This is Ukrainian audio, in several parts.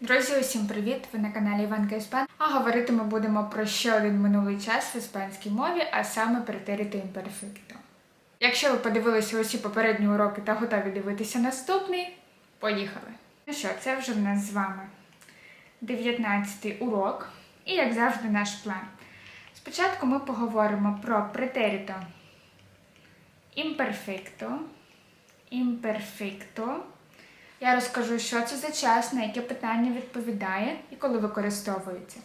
Друзі, усім привіт! Ви на каналі Іванка Іспан. А говорити ми будемо про ще один минулий час в іспанській мові, а саме претеріто імперфекто. Якщо ви подивилися усі попередні уроки та готові дивитися наступний, поїхали! Ну що, це вже в нас з вами 19-й урок, і як завжди, наш план. Спочатку ми поговоримо про претеріто імперфекто. Імперфекто. Я розкажу, що це за час, на яке питання відповідає і коли використовується.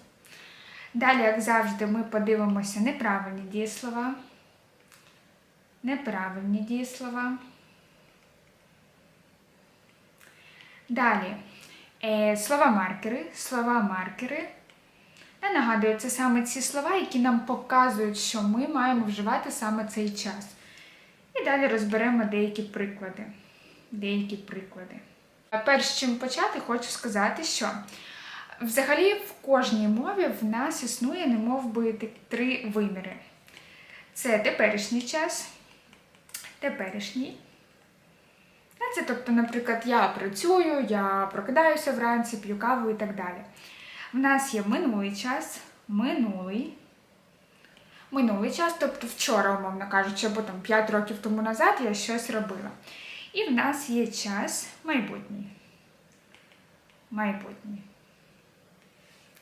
Далі, як завжди, ми подивимося неправильні дієслова. Неправильні дієслова. Далі е, слова-маркери, слова-маркери. Я нагадую, це саме ці слова, які нам показують, що ми маємо вживати саме цей час. І далі розберемо деякі приклади. Деякі приклади. Перш чим почати, хочу сказати, що взагалі в кожній мові в нас існує немов би три виміри. Це теперішній час, теперішній. Це, тобто, наприклад, я працюю, я прокидаюся вранці, п'ю каву і так далі. В нас є минулий час, минулий. Минулий час, тобто вчора, умовно кажучи, або там 5 років тому назад я щось робила. І в нас є час майбутній. Майбутній.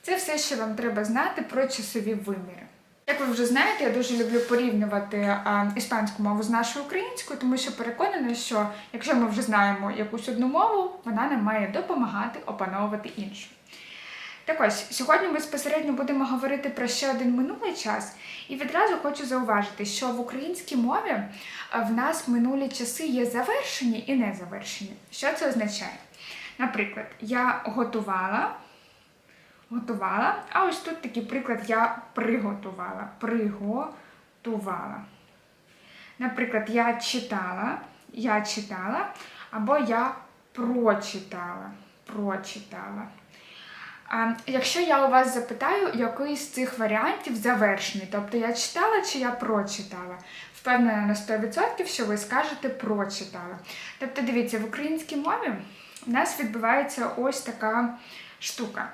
Це все, що вам треба знати про часові виміри. Як ви вже знаєте, я дуже люблю порівнювати іспанську мову з нашою українською, тому що переконана, що якщо ми вже знаємо якусь одну мову, вона нам має допомагати опановувати іншу. Так ось, сьогодні ми безпосередньо будемо говорити про ще один минулий час, і відразу хочу зауважити, що в українській мові в нас минулі часи є завершені і незавершені. Що це означає? Наприклад, я готувала, готувала, а ось тут такий приклад я приготувала. Приготувала. Наприклад, я читала, я читала, або я прочитала. Прочитала. Якщо я у вас запитаю, який з цих варіантів завершений, тобто я читала чи я прочитала, впевнена на 100%, що ви скажете прочитала. Тобто, дивіться, в українській мові у нас відбувається ось така штука.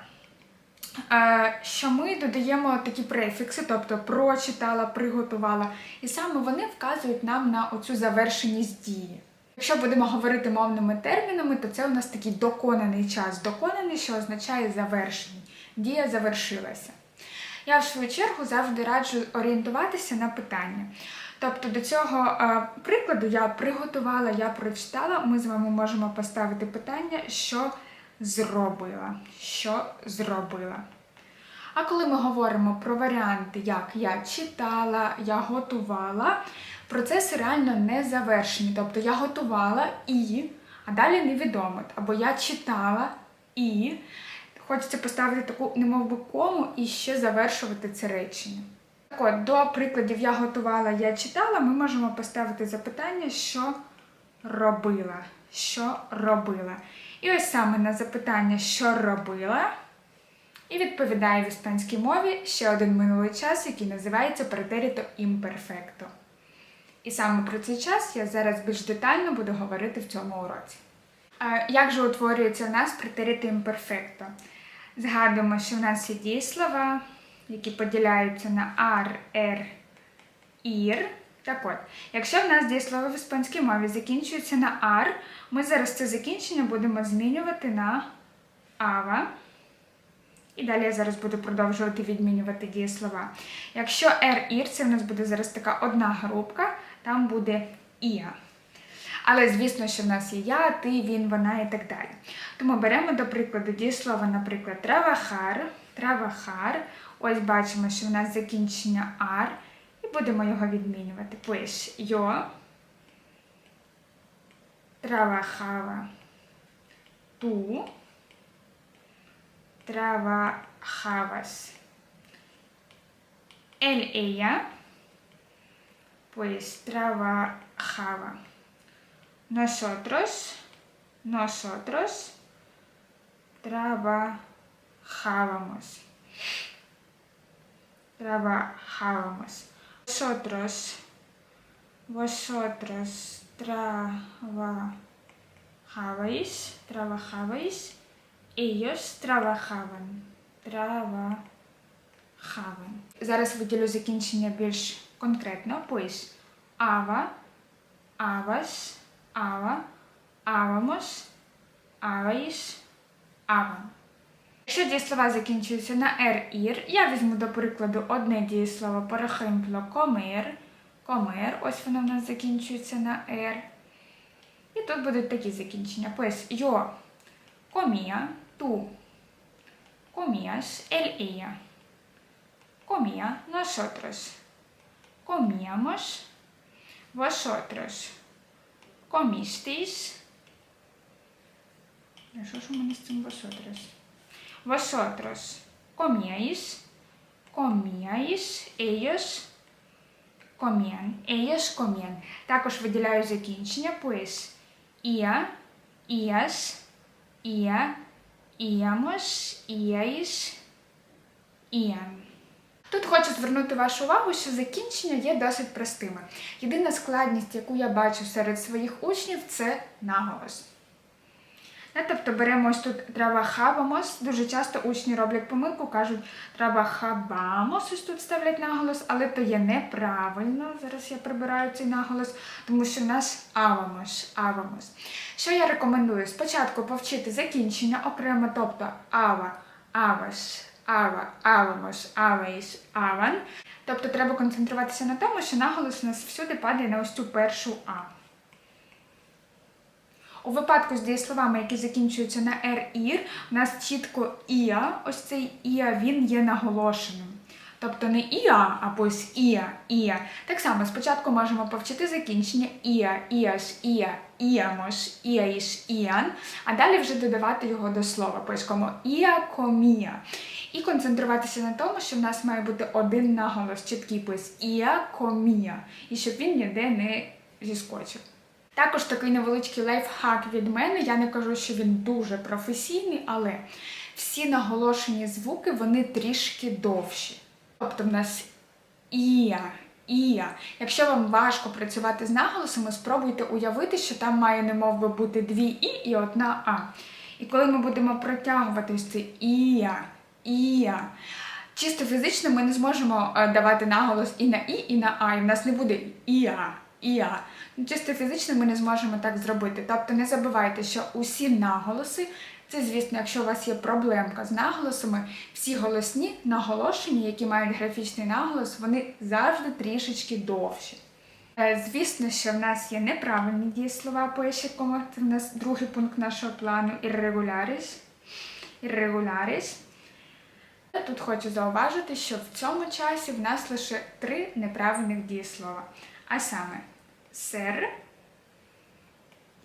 Що ми додаємо такі префікси, тобто прочитала, приготувала, і саме вони вказують нам на оцю завершеність дії. Якщо будемо говорити мовними термінами, то це у нас такий доконаний час. Доконаний, що означає завершений. Дія завершилася. Я, в свою чергу, завжди раджу орієнтуватися на питання. Тобто до цього е, прикладу я приготувала, я прочитала, ми з вами можемо поставити питання, що зробила. Що зробила. А коли ми говоримо про варіанти, як я читала, я готувала, процеси реально не завершені. Тобто я готувала і, а далі невідомо. Або я читала і хочеться поставити таку немовби кому і ще завершувати це речення. Так от, до прикладів я готувала, я читала, ми можемо поставити запитання, що робила. Що робила. І ось саме на запитання, що робила. І відповідає в іспанській мові ще один минулий час, який називається претеріто імперфекто. І саме про цей час я зараз більш детально буду говорити в цьому уроці. Як же утворюється у нас претеріто імперфекто? Згадуємо, що в нас є дієслова, які поділяються на ар, ер, ір. Так от, якщо в нас дієслово в іспанській мові закінчується на ар, ми зараз це закінчення будемо змінювати на ава. І далі я зараз буду продовжувати відмінювати дієслова. Якщо ер ір, це в нас буде зараз така одна групка, там буде іа. Але, звісно, що в нас є я, ти, він, вона і так далі. Тому беремо, до прикладу, дієслова, наприклад, травахар, травахар. Ось бачимо, що в нас закінчення ар, і будемо його відмінювати. Пиш йо, травахава, ту trabajabas. Él, ella, pues trabajaba. Nosotros, nosotros trabajábamos. Trabajábamos. Vosotros, vosotros trabajabais, trabajabais Ellos trabajaban. Trabajaban. Зараз виділю закінчення більш конкретно. Pues ava, avas, ava, avamos, avais, avan. Якщо дієслова закінчуються на «р», «ір», я візьму до прикладу одне дієслово по ejemplo comer, ось воно в нас закінчується на «р». І тут будуть такі закінчення. Pues yo comía, tú comías, él, ella. Comía, nosotros. Comíamos, vosotros. Comisteis. А Що ж у мене з цим vosotros? Vosotros comíais, comíais, ellos comían, ellos comían. Також виділяю закінчення, pues ia, ias, ia, íamos, iais, ian. Тут хочу звернути вашу увагу, що закінчення є досить простими. Єдина складність, яку я бачу серед своїх учнів, це наголос. Е, Тобто беремо ось тут трабахабамос. Дуже часто учні роблять помилку, кажуть трабахабамос, ось тут ставлять наголос, але то є неправильно. Зараз я прибираю цей наголос, тому що в нас авамос, авамос. Що я рекомендую? Спочатку повчити закінчення окремо, тобто ава, аваш, ава, авамос, авейс, аван. Тобто треба концентруватися на тому, що наголос у нас всюди падає на ось цю першу А. У випадку з дієсловами, які закінчуються на «р», «ір», у нас чітко «іа», ось цей «іа», він є наголошеним. Тобто не «іа», або ось «іа», «іа». Так само спочатку можемо повчити закінчення «іа», «іаш», «іа», «іамош», «іаїш», «іан», а далі вже додавати його до слова. Поїскому «іа», «комія». І концентруватися на тому, що в нас має бути один наголос, чіткий пис «іа», «комія», і щоб він ніде не зіскочив. Також такий невеличкий лайфхак від мене. Я не кажу, що він дуже професійний, але всі наголошені звуки вони трішки довші. Тобто в нас ія, ія. Якщо вам важко працювати з наголосами, спробуйте уявити, що там має немов би бути дві і і одна А. І коли ми будемо протягувати ось це ія, ія. Чисто фізично ми не зможемо е, давати наголос і на І, і на А, і в нас не буде іа, іа. Ну, Чисто фізично ми не зможемо так зробити. Тобто не забувайте, що усі наголоси, це, звісно, якщо у вас є проблемка з наголосами, всі голосні наголошені, які мають графічний наголос, вони завжди трішечки довші. Е, Звісно, що в нас є неправильні дієслова поєщикома, це в нас другий пункт нашого плану irregularis. Irregularis. Я Тут хочу зауважити, що в цьому часі в нас лише три неправильних дієслова. А саме ser,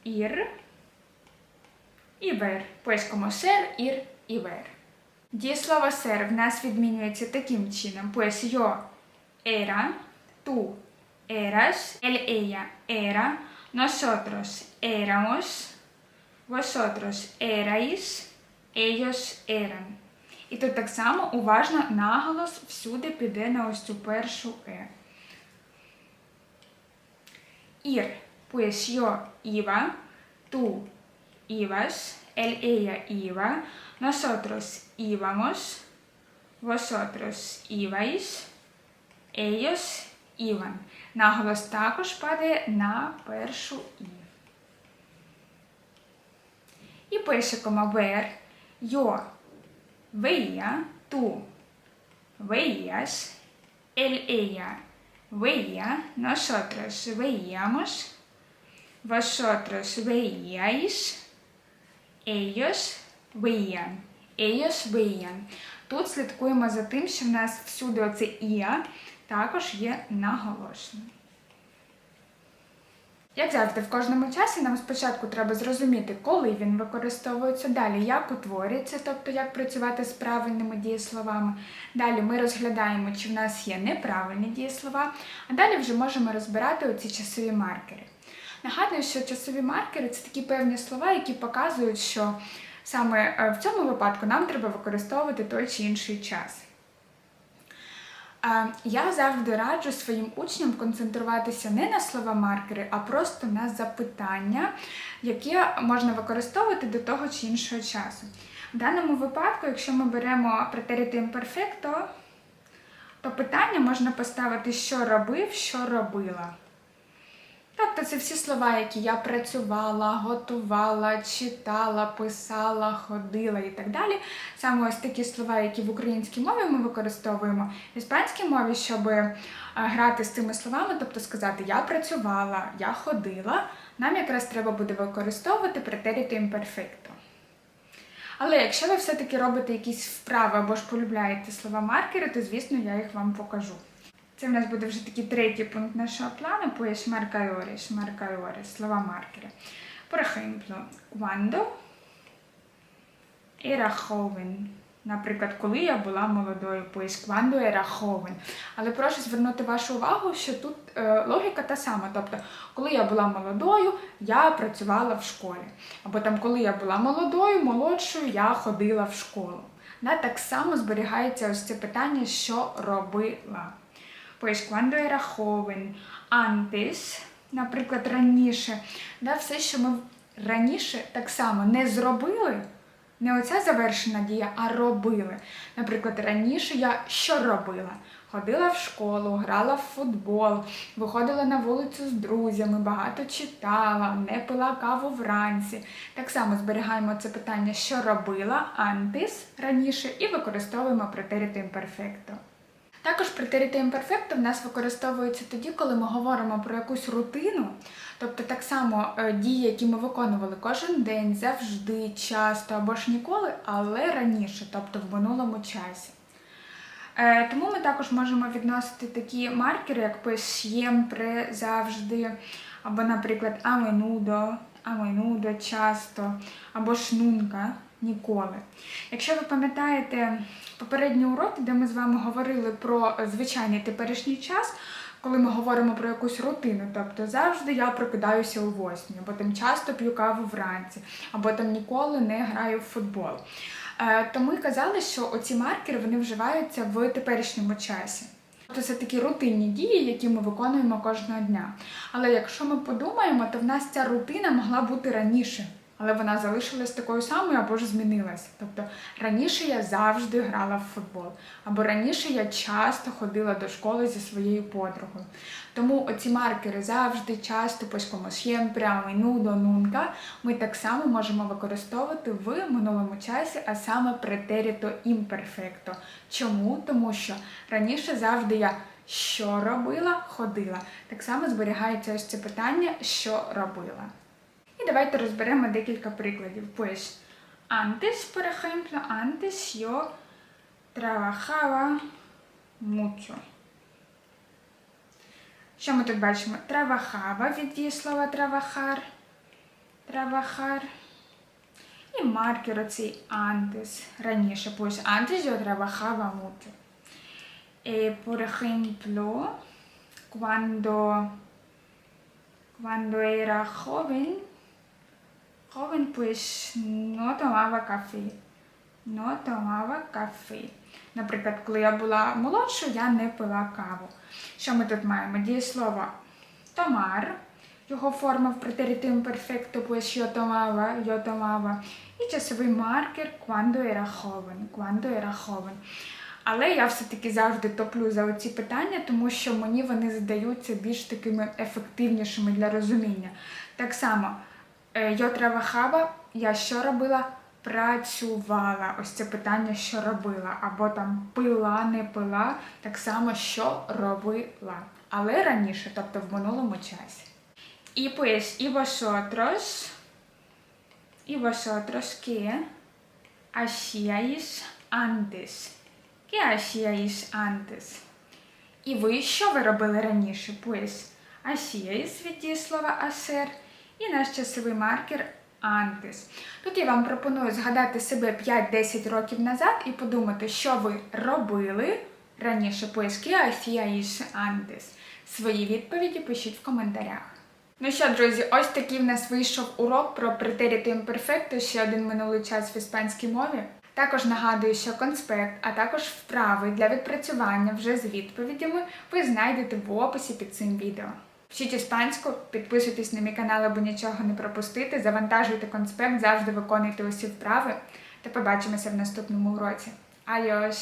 ir і. Pues como ser, ir і ver. Дієслово ser в нас відмінюється таким чином. Pues yo era, tú eras, él, ella era, nosotros éramos, vosotros erais, ellos eran. І тут так само уважно наголос всюди піде на ось цю першу е. Ir, pues yo iba, tú ibas, él, ella iba, nosotros íbamos, vosotros ibais, ellos iban. Наголос також падає на першу і. І пишемо ver, yo veía, tú veías, él, ella veía, nosotros veíamos, vosotros veíais, Ellos veían, ellos veían. Тут слідкуємо за тим, що в нас всюди оце «іа» також є наголошеним. Як завжди, в кожному часі нам спочатку треба зрозуміти, коли він використовується, далі як утворюється, тобто як працювати з правильними дієсловами. Далі ми розглядаємо, чи в нас є неправильні дієслова, а далі вже можемо розбирати оці часові маркери. Нагадую, що часові маркери це такі певні слова, які показують, що саме е, в цьому випадку нам треба використовувати той чи інший час. Я завжди раджу своїм учням концентруватися не на слова маркери, а просто на запитання, які можна використовувати до того чи іншого часу. В даному випадку, якщо ми беремо претерito imperfecto, то питання можна поставити, що робив, що робила. Тобто це всі слова, які я працювала, готувала, читала, писала, ходила і так далі. Саме ось такі слова, які в українській мові ми використовуємо, в іспанській мові, щоб е, грати з цими словами, тобто сказати я працювала, я ходила, нам якраз треба буде використовувати претерito imperfecto. Але якщо ви все-таки робите якісь вправи або ж полюбляєте слова маркери, то звісно я їх вам покажу. Це в нас буде вже такий третій пункт нашого плану, pues marcadores, marcadores, слова маркери. Por ejemplo, era joven. Наприклад, коли я була молодою, pues cuando era joven. Але прошу звернути вашу увагу, що тут е, логіка та сама. Тобто, коли я була молодою, я працювала в школі. Або там, коли я була молодою, молодшою, я ходила в школу. Да, так само зберігається ось це питання, що робила. Pues cuando era joven, antes, наприклад, раніше, да, все, що ми раніше так само не зробили, не оця завершена дія, а робили. Наприклад, раніше я що робила? Ходила в школу, грала в футбол, виходила на вулицю з друзями, багато читала, не пила каву вранці. Так само зберігаємо це питання, що робила антис раніше, і використовуємо претерito imperfecto. Також претерito imperfecto в нас використовується тоді, коли ми говоримо про якусь рутину, тобто так само е, дії, які ми виконували кожен день, завжди, часто або ж ніколи, але раніше, тобто в минулому часі. Е, Тому ми також можемо відносити такі маркери, як pues siempre, завжди, або, наприклад, a menudo, часто, або nunca, ніколи. Якщо ви пам'ятаєте попередні уроки, де ми з вами говорили про звичайний теперішній час, коли ми говоримо про якусь рутину, тобто завжди я прокидаюся о 8, або там часто п'ю каву вранці, або там ніколи не граю в футбол. Е, То ми казали, що оці маркери вони вживаються в теперішньому часі. Тобто це такі рутинні дії, які ми виконуємо кожного дня. Але якщо ми подумаємо, то в нас ця рутина могла бути раніше, але вона залишилась такою самою або ж змінилась. Тобто раніше я завжди грала в футбол, або раніше я часто ходила до школи зі своєю подругою. Тому оці маркери завжди, часто, siempre, a menudo, nunca, ми так само можемо використовувати в минулому часі, а саме претерito imperfecto. Чому? Тому що раніше завжди я що робила, ходила. Так само зберігається ось це питання, що робила. І давайте розберемо декілька прикладів. Pues, antes, por ejemplo, antes yo trabajaba mucho. Що ми тут бачимо? Трабахава від дієслова трабахар. Трабахар. І маркер оцей antes, раніше. Pues antes yo trabajaba mucho. Eh, por ejemplo, cuando, cuando era joven, joven pues no tomaba café. No tomaba café. Наприклад, коли я була молодшою, я не пила каву. Що ми тут маємо? Дієслово tomar, його форма в претерito imperfecto, pues yo tomaba, yo tomaba. І часовий маркер quando era joven, quando era joven. Але я все-таки завжди топлю за оці питання, тому що мені вони здаються більш такими ефективнішими для розуміння. Так само, е, yo trabajaba, я що робила? Працювала. Ось це питання, що робила. Або там пила, не пила, так само, що робила. Але раніше, тобто в минулому часі. І pues, і vosotros, і vosotros, ¿qué hacíais antes? ¿Qué hacíais antes? І ви що ви робили раніше? Pues, hacíais від дієслова hacer і наш часовий маркер antes. Тут я вам пропоную згадати себе 5-10 років назад і подумати, що ви робили раніше. ¿qué hacíais antes? Свої відповіді пишіть в коментарях. Ну що, друзі, ось такий в нас вийшов урок про претерito imperfecto, ще один минулий час в іспанській мові. Також нагадую, що конспект, а також вправи для відпрацювання вже з відповідями ви знайдете в описі під цим відео. Вчіть іспанську, підписуйтесь на мій канал, аби нічого не пропустити, завантажуйте конспект, завжди виконуйте усі вправи. та побачимося в наступному уроці. Айош!